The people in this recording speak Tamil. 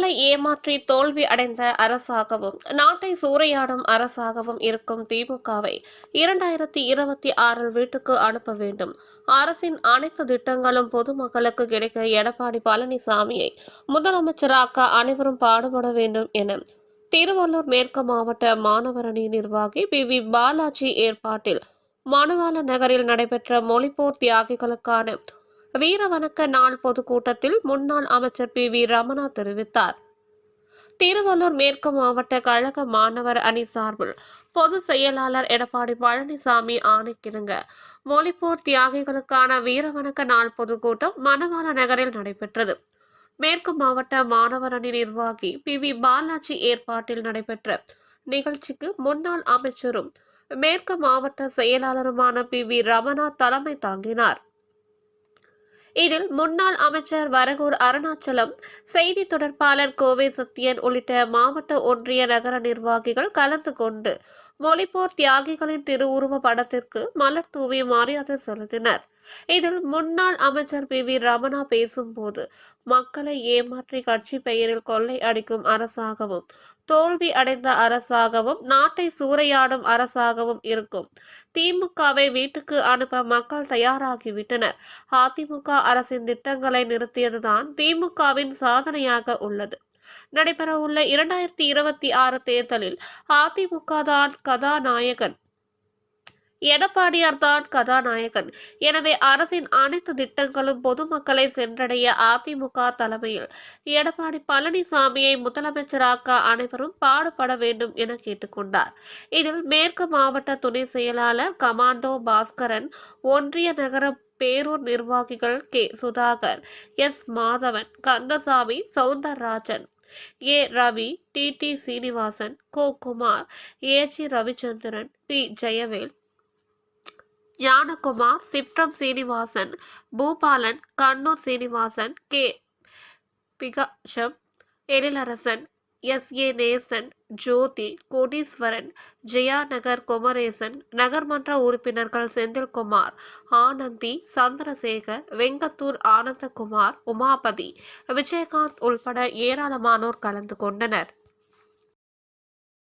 மக்களை ஏமாற்றி தோல்வி அடைந்த அரசாகவும் நாட்டை சூறையாடும் அரசாகவும் இருக்கும் திமுகவை இரண்டாயிரத்தி இருபத்தி ஆறில் வீட்டுக்கு அனுப்ப வேண்டும். அரசின் அனைத்து திட்டங்களும் பொதுமக்களுக்கு கிடைக்க எடப்பாடி பழனிசாமியை முதலமைச்சராக்க அனைவரும் பாடுபட வேண்டும் என திருவள்ளூர் மேற்கு மாவட்ட மாணவரணி நிர்வாகி பி. வி. பாலாஜி ஏற்பாட்டில் மணவாள நகரில் நடைபெற்ற மொழிப்போர் தியாகிகளுக்கான வீரவணக்க நாள் பொதுக்கூட்டத்தில் முன்னாள் அமைச்சர் பி வி ரமணா தெரிவித்தார். திருவள்ளூர் மேற்கு மாவட்ட கழக மாணவர் அணி சார்பில் பொது செயலாளர் எடப்பாடி பழனிசாமி ஆணைக்கிணங்க மொழிப்போர் தியாகிகளுக்கான வீரவணக்க நாள் பொதுக்கூட்டம் மணவாள நகரில் நடைபெற்றது. மேற்கு மாவட்ட மாணவர் அணி நிர்வாகி பி வி பாலாஜி ஏற்பாட்டில் நடைபெற்ற நிகழ்ச்சிக்கு முன்னாள் அமைச்சரும் மேற்கு மாவட்ட செயலாளருமான பி வி ரமணா தலைமை தாங்கினார். இதில் முன்னாள் அமைச்சர் வரகூர் அருணாச்சலம் செய்தி தொடர்பாளர் கோவை சத்யன் உள்ளிட்ட மாவட்ட ஒன்றிய நகர நிர்வாகிகள் கலந்து கொண்டு மொழிப்போர் தியாகிகளின் திருவுருவ படத்திற்கு மலர் தூவி மரியாதை செலுத்தினர். இதில் முன்னாள் அமைச்சர் பி. வி. ரமணா பேசும்போது மக்களை ஏமாற்றி கட்சி பெயரில் கொள்ளை அடிக்கும் அரசாகவும் தோல்வி அடைந்த அரசாகவும் நாட்டை சூறையாடும் அரசாகவும் இருக்கும். திமுகவை வீட்டுக்கு அனுப்ப மக்கள் தயாராகிவிட்டனர். அதிமுக அரசின் திட்டங்களை நிறுத்தியதுதான் திமுகவின் சாதனையாக உள்ளது. நடைபெறவுள்ள இரண்டாயிரத்தி இருபத்தி ஆறு தேர்தலில் அதிமுக தான் கதாநாயகன். எடப்பாடியார் தான் கதாநாயகன். எனவே அரசின் அனைத்து திட்டங்களும் பொதுமக்களை சென்றடைய அதிமுக தலைமையில் எடப்பாடி பழனிசாமியை முதலமைச்சராக்க அனைவரும் பாடுபட வேண்டும் என கேட்டுக்கொண்டார். இதில் மேற்கு மாவட்ட துணை செயலாளர் கமாண்டோ பாஸ்கரன் ஒன்றிய நகர பேரூர் நிர்வாகிகள் K. Sudhakar S. Madhavan Kandasamy Soundararajan A. Ravi T. T. Srinivasan Go. Kumar A. G. Ravichandran P. Jayavel. Gnanakumar சிப்ரம் Srinivasan Boopalan Kannur Srinivasan K. பிகாஷம் எழிலரசன் எஸ். ஏ. நேசன் ஜோதி கோடீஸ்வரன் ஜெயாநகர் குமரேசன் நகர்மன்ற உறுப்பினர்கள் செந்தில்குமார் ஆனந்தி சந்திரசேகர் வெங்கத்தூர் ஆனந்தகுமார் உமாபதி விஜயகாந்த் உள்பட ஏராளமானோர் கலந்து கொண்டனர்.